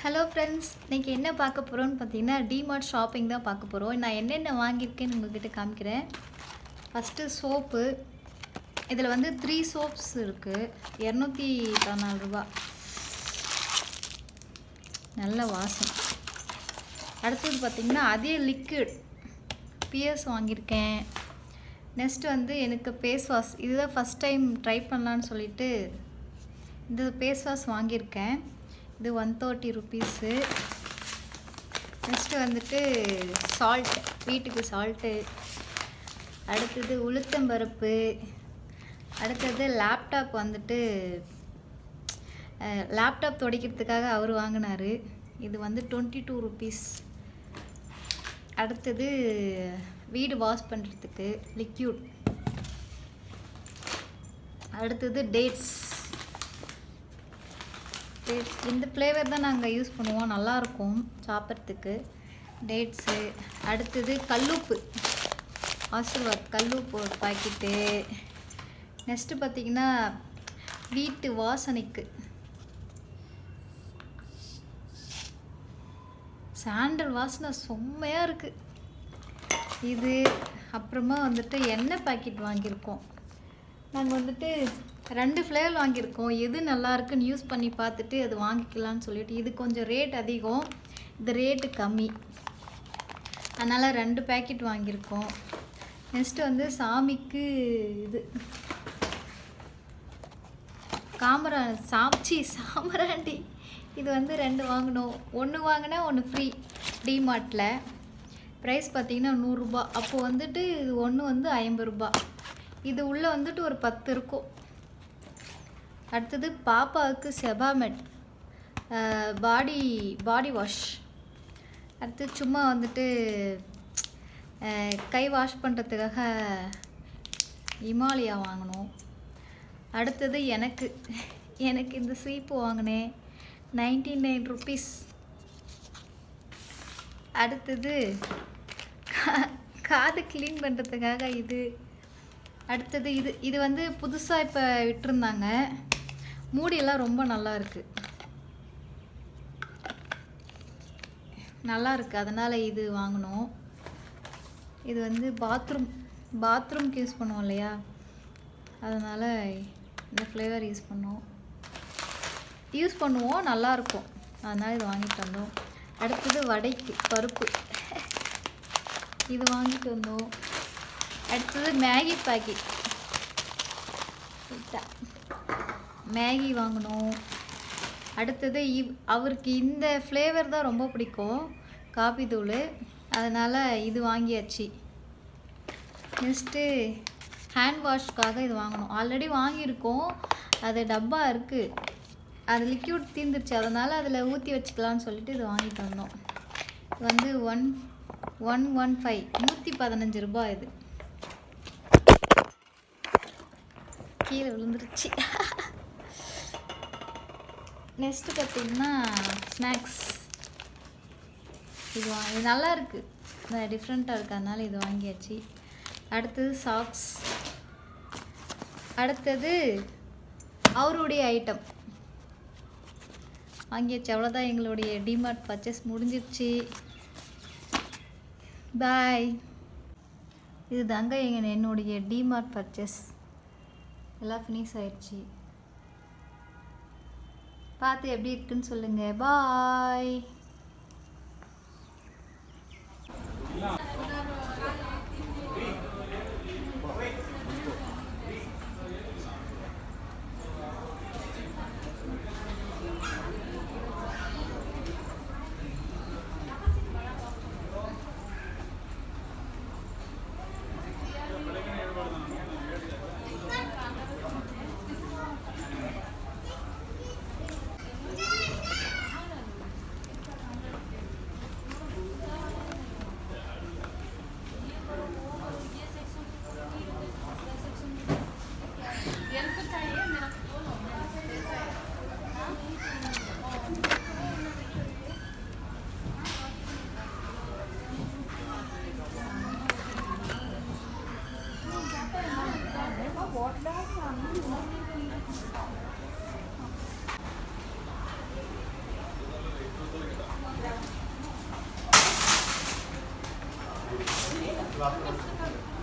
Hello friends இன்றைக்கி என்ன பார்க்க போகிறோன்னு பார்த்தீங்கன்னா டிமார்ட் ஷாப்பிங் தான் பார்க்க போகிறோம் நான் என்னென்ன வாங்கியிருக்கேன்னு உங்கள்கிட்ட காமிக்கிறேன். ஃபஸ்ட்டு சோப்பு இதில் வந்து த்ரீ சோப்ஸ் இருக்குது இரநூத்தி பதினாலு ரூபா. நல்ல வாசம் அடுத்தது பார்த்திங்கன்னா அதே லிக்விட் பியர்ஸ் வாங்கியிருக்கேன். நெக்ஸ்ட் வந்து எனக்கு ஃபேஸ் வாஷ் இதுதான் ஃபஸ்ட் டைம் ட்ரை பண்ணலான்னு சொல்லிட்டு இந்த ஃபேஸ் வாஷ் வாங்கியிருக்கேன். இது ஒன் தேர்ட்டி ருபீஸு நெக்ஸ்ட்டு வந்துட்டு சால்ட் வீட்டுக்கு சால்ட்டு அடுத்தது உளுத்தம்பருப்பு அடுத்தது லேப்டாப் வந்துட்டு லேப்டாப் துடைக்கிறதுக்காக அவர் வாங்கினார். இது வந்து டுவெண்ட்டி டூ ருபீஸ் அடுத்தது வீடு வாஷ் பண்ணுறதுக்கு லிக்யூட் அடுத்தது டேட்ஸ் டேட்ஸ் இந்த ஃப்ளேவர் தான் நாங்கள் யூஸ் பண்ணுவோம். நல்லாயிருக்கும் சாப்பிட்றதுக்கு. டேட்ஸு அடுத்தது கல்லுப்பு. ஆசீர்வாத் கல்லுப்பு ஒரு பாக்கெட்டு நெக்ஸ்ட்டு பார்த்தீங்கன்னா வீட்டு வாசனைக்கு. சாண்டல் வாசனை செம்மையாக இருக்குது இது அப்புறமா வந்துட்டு எண்ணெய் பாக்கெட் வாங்கியிருக்கோம். நாங்கள் வந்துட்டு ரெண்டு ஃப்ளேவர் வாங்கியிருக்கோம். எது நல்லா இருக்குன்னு யூஸ் பண்ணி பார்த்துட்டு அது வாங்கிக்கலாம்னு சொல்லிட்டு இது கொஞ்சம் ரேட் அதிகம். இது ரேட்டு கம்மி. அதனால் ரெண்டு பேக்கெட் வாங்கியிருக்கோம். நெக்ஸ்ட்டு வந்து சாமிக்கு இது. காமரா சாப்ச்சி சாமராண்டி. இது வந்து ரெண்டு வாங்கினோம். ஒன்று வாங்கினா ஒன்று ஃப்ரீ டிமார்ட்டில் ப்ரைஸ் பார்த்தீங்கன்னா நூறுரூபா அப்போது வந்துட்டு இது ஒன்று வந்து ஐம்பது ரூபா இது உள்ளே வந்துட்டு ஒரு பத்து இருக்கும். அடுத்தது பாப்பாவுக்கு செபாமெட் பாடி பாடி வாஷ். அடுத்து சும்மா வந்துட்டு கை வாஷ் பண்ணுறதுக்காக இமாலயா வாங்கினோம் அடுத்தது எனக்கு எனக்கு இந்த சீப்பு வாங்கினேன். Ninety nine rupees. அடுத்தது காது க்ளீன் பண்ணுறதுக்காக இது அடுத்தது இது இது வந்து புதுசாக இப்போ விட்டுருந்தாங்க. மூடியெல்லாம் ரொம்ப நல்லா இருக்கு. நல்லா இருக்கு. அதனால் இது வாங்கினோம். இது வந்து பாத்ரூம் பாத்ரூம்க்கு யூஸ் பண்ணுவோம் இல்லையா? அதனால் இந்த ஃப்ளேவர் யூஸ் பண்ணோம். யூஸ் பண்ணுவோம். நல்லாயிருக்கும் அதனால் இது வாங்கிட்டு வந்தோம். அடுத்தது வடைக்கு பருப்பு. இது வாங்கிட்டு வந்தோம். அடுத்தது மேகி பாக்கெட் மேகி வாங்கினோம் அடுத்தது இவ் அவருக்கு இந்த ஃப்ளேவர் தான் ரொம்ப பிடிக்கும். காபி தூள். அதனால் இது வாங்கியாச்சு. நெக்ஸ்ட்டு ஹேண்ட் வாஷ்க்காக இது வாங்கணும். ஆல்ரெடி வாங்கியிருக்கோம். அது டப்பா இருக்குது அது லிக்யூட் தீர்ந்துருச்சு அதனால் அதில் ஊற்றி வச்சுக்கலான்னு சொல்லிட்டு இது வாங்கிட்டு வந்தோம். இது வந்து ஒன் ஒன் ஒன் ஃபைவ் நூற்றி பதினஞ்சு ரூபாய் இது. கீழே விழுந்துருச்சு. நெக்ஸ்ட்டு பார்த்தீங்கன்னா ஸ்நாக்ஸ் இது வா இது நல்லா இருக்குது டிஃப்ரெண்ட்டாக இருக்கிறதுனால இது வாங்கியாச்சு. அடுத்தது சாக்ஸ் அடுத்தது அவருடைய ஐட்டம் வாங்கியாச்சு. அவ்வளோதான் எங்களுடைய டிமார்ட் பர்ச்சேஸ் முடிஞ்சிருச்சு. பாய் இது தாங்க எங்கள் என்னுடைய டிமார்ட் பர்ச்சேஸ் எல்லாம் ஃபினிஷ் ஆயிடுச்சு. பார்த்து எப்படி இருக்குன்னு சொல்லுங்கள் பாய் Gracias.